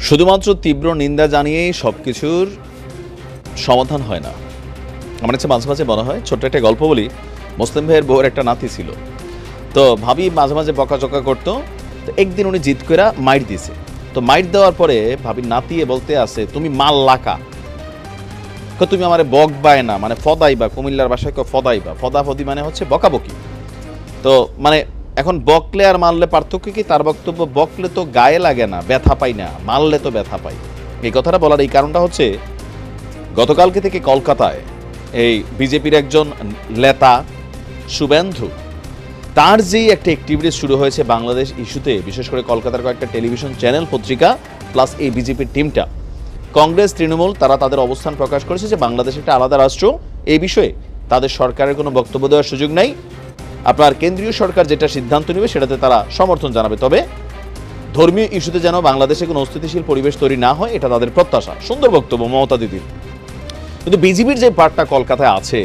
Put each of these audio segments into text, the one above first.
শুধুমাত্র তীব্র নিন্দা জানিয়েই সব কিছুর সমাধান হয় না। আমার কাছে মাঝে মাঝে মনে হয়, ছোট্ট একটা গল্প বলি, মুসলিম ভাইয়ের বউয়ের একটা নাতি ছিল। তো ভাবি মাঝে মাঝে বকাচকা করতো, তো একদিন উনি জিত করে মাইট দিছে তো মাইট দেওয়ার পরে ভাবি নাতিয়ে বলতে আছে, তুমি মাল লাকা। তুমি আমার বক বায় না মানে ফদাইবা, কুমিল্লার বাসায় ফদাইবা। ফদা ফদি মানে হচ্ছে বকাবকি। তো মানে এখন বকলে আর মারলে পার্থক্য কি? তার বক্তব্য, বকলে তো গায়ে লাগে না, ব্যথা পাই না মারলে তো ব্যথা পাই এই কথাটা বলার এই কারণটা হচ্ছে, গতকালকে থেকে কলকাতায় এই বিজেপির একজন নেতা, শুভেন্দু, তার যেই একটা অ্যাক্টিভিটি শুরু হয়েছে বাংলাদেশ ইস্যুতে, বিশেষ করে কলকাতার কয়েকটা টেলিভিশন চ্যানেল, পত্রিকা প্লাস এই বিজেপির টিমটা কংগ্রেস, তৃণমূল, তারা তাদের অবস্থান প্রকাশ করেছে যে বাংলাদেশ একটা আলাদা রাষ্ট্র। এই বিষয়ে তাদের সরকারের কোনো বক্তব্য দেওয়ার সুযোগ নাই। আপনার কেন্দ্রীয় সরকার যেটা সিদ্ধান্ত নেবে সেটাতে তারা সমর্থন জানাবে। তবে ধর্মীয় ইস্যুতে যেন বাংলাদেশে কোনো অস্থিতিশীল পরিবেশ তৈরি না হয়, এটা তাদের প্রত্যাশা। সুন্দর বক্তব্য, মমতা দিদির। কিন্তু বিজেপির যে পার্টটা কলকাতায় আছে,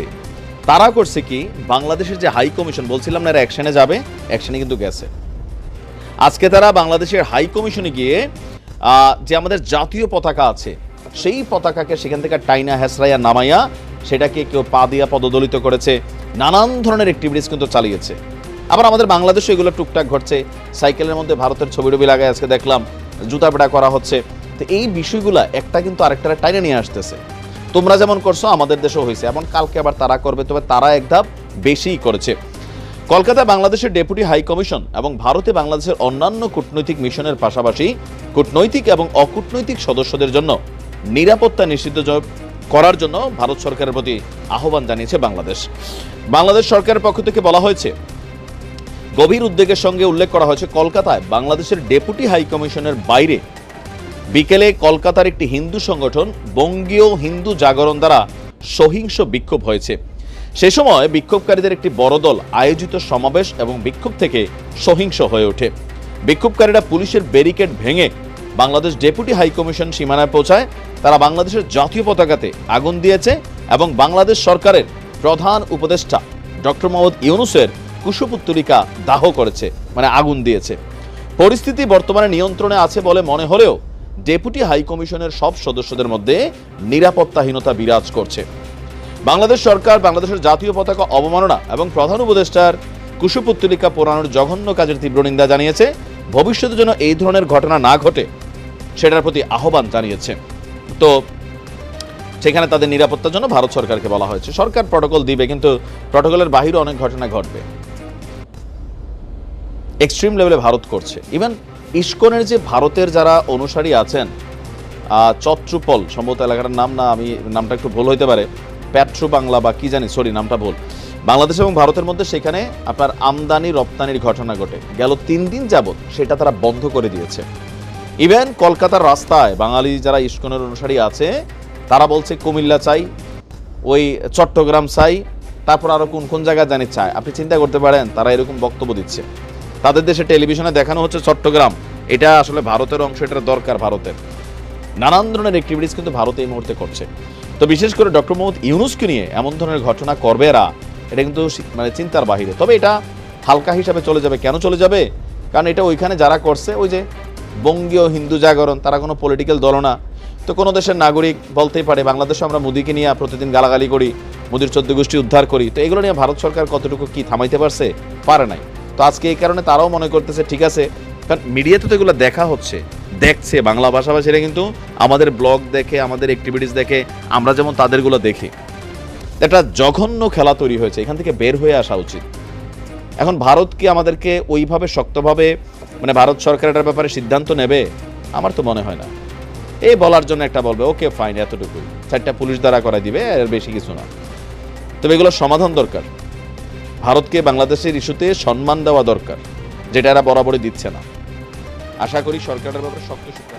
তারা করছে কি, বাংলাদেশের যে হাই কমিশন, বলছিলাম না এরা অ্যাকশনে যাবে অ্যাকশনে কিন্তু গেছে। আজকে তারা বাংলাদেশের হাই কমিশনে গিয়ে যে আমাদের জাতীয় পতাকা আছে, সেই পতাকাকে সেখান থেকে টাইনা হেসরাইয়া নামাইয়া সেটাকে কেউ পা দিয়া পদদলিত করেছে। নানান ধরনের অ্যাক্টিভিটিস কিন্তু চালিয়েছে। আবার আমাদের বাংলাদেশে এগুলো টুকটাক ঘটছে। সাইকেলের মধ্যে ভারতের ছবি টবি লাগায় আজকে দেখলাম, জুতা পেটা করা হচ্ছে। তো এই বিষয়গুলা একটা কিন্তু আরেকটা টাইনে নিয়ে আসতেছে। তোমরা যেমন করছ, আমাদের দেশেও হয়েছে। এমন কালকে আবার তারা করবে, তবে তারা এক ধাপ বেশিই করেছে। কলকাতায় বাংলাদেশের ডেপুটি হাই কমিশন এবং ভারতে বাংলাদেশের অন্যান্য কূটনৈতিক মিশনের পাশাপাশি কূটনৈতিক এবং অকূটনৈতিক সদস্যদের জন্য নিরাপত্তা জ- করার জন্য ভারত সরকারের প্রতি আহ্বান জানিয়েছে বাংলাদেশ। বাংলাদেশ সরকারের পক্ষ থেকে বলা হয়েছে, গভীর উদ্বেগের সঙ্গে উল্লেখ করা হয়েছে, কলকাতায় বাংলাদেশের ডেপুটি হাই কমিশনের বাইরে বিকেলে কলকাতার একটি হিন্দু সংগঠন বঙ্গীয় হিন্দু জাগরণ দ্বারা সহিংস বিক্ষোভ হয়েছে। সে সময় বিক্ষোভকারীদের একটি বড় দল আয়োজিত সমাবেশ এবং বিক্ষোভ থেকে সহিংস হয়ে ওঠে। বিক্ষোভকারীরা পুলিশের ব্যারিকেড ভেঙে বাংলাদেশ ডেপুটি হাইকমিশন সীমানায় পৌঁছায়, তারা বাংলাদেশের জাতীয় পতাকাতে আগুন দিয়েছে এবং বাংলাদেশ সরকারের প্রধান উপদেষ্টা ডক্টর মোহাম্মদ ইউনুসের কুশপুত্তলিকা দাহ করেছে মানে আগুন দিয়েছে। পরিস্থিতি বর্তমানে নিয়ন্ত্রণে আছে বলে মনে হলেও ডেপুটি হাইকমিশনের সব সদস্যদের মধ্যে নিরাপত্তাহীনতা বিরাজ করছে। বাংলাদেশ সরকার, বাংলাদেশের জাতীয় পতাকা অবমাননা এবং প্রধান উপদেষ্টার কুশপুত্তলিকা পোড়ানোর জঘন্য কাজের তীব্র নিন্দা জানিয়েছে। ভবিষ্যতে যেন এই ধরনের ঘটনা না ঘটে সেটার প্রতি আহ্বান জানিয়েছে। তো সেখানে তাদের নিরাপত্তার জন্য ভারত সরকারকে বলা হয়েছে। সরকার প্রটোকল দিবে, কিন্তু প্রটোকলের বাহিরে অনেক ঘটনা ঘটবে। এক্সট্রিম লেভেলে ভারত করছে। ইভেন ইস্কনের যে ভারতের যারা অনুসারী আছেন চত্রুপল, সম্ভবত এলাকাটার নাম না, আমি নামটা একটু ভুল হইতে পারে, প্যাট্রু বাংলা বা কি জানি, সরি, নামটা ভুল। বাংলাদেশ এবং ভারতের মধ্যে সেখানে আপনার আমদানি রপ্তানির ঘটনা ঘটে। গেল তিন দিন যাবত সেটা তারা বন্ধ করে দিয়েছে। ইভেন কলকাতার রাস্তায় বাঙালি যারা ইস্কনের অনুসারী আছে, তারা বলছে কুমিল্লা চাই, ওই চট্টগ্রাম চাই, তারপর আরও কোন কোন জায়গায় জানি চায় আপনি চিন্তা করতে পারেন, তারা এরকম বক্তব্য দিচ্ছে। তাদের দেশে টেলিভিশনে দেখানো হচ্ছে চট্টগ্রাম। এটা আসলে ভারতের অংশ, এটার দরকার ভারতের। নানান ধরনের অ্যাক্টিভিটিস কিন্তু ভারত এই মুহূর্তে করছে। তো বিশেষ করে ডক্টর মোহাম্মদ ইউনুসকে নিয়ে এমন ধরনের ঘটনা করবে এরা, এটা কিন্তু মানে চিন্তার বাহিরে। তবে এটা হালকা হিসাবে চলে যাবে। কেন চলে যাবে? কারণ এটা ওইখানে যারা করছে, ওই যে বঙ্গীয় হিন্দু জাগরণ, তারা কোনো পলিটিক্যাল দল না। তো কোনো দেশের নাগরিক বলতেই পারে, বাংলাদেশে আমরা মোদিকে নিয়ে প্রতিদিন গালাগালি করি, মোদির চোদ্দ গোষ্ঠী উদ্ধার করি। তো এগুলো নিয়ে ভারত সরকার কতটুকু কি থামাইতে পারছে, পারে নাই। তো আজকে এই কারণে তারাও মনে করতেছে, ঠিক আছে, কারণ মিডিয়াতে তো এগুলো দেখা হচ্ছে, দেখছে, বাংলা ভাষাভাষীরা কিন্তু আমাদের ব্লগ দেখে, আমাদের অ্যাক্টিভিটিস দেখে, আমরা যেমন তাদেরগুলো দেখি। একটা জঘন্য খেলা তৈরি হয়েছে, এখান থেকে বের হয়ে আসা উচিত। এখন ভারত কি আমাদেরকে ওইভাবে শক্তভাবে মানে ভারত সরকার এটার ব্যাপারে সিদ্ধান্ত নেবে, আমার তো মনে হয় না। এই বলার জন্য একটা বলবে, ওকে ফাইন এতটুকু চারটা পুলিশ দ্বারা করা দিবে এর বেশি কিছু না। তবে এগুলোর সমাধান দরকার। ভারতকে বাংলাদেশের ইস্যুতে সম্মান দেওয়া দরকার, যেটা এরা বরাবরই দিচ্ছে না। আশা করি সরকারের ব্যাপারে শক্ত সূত্র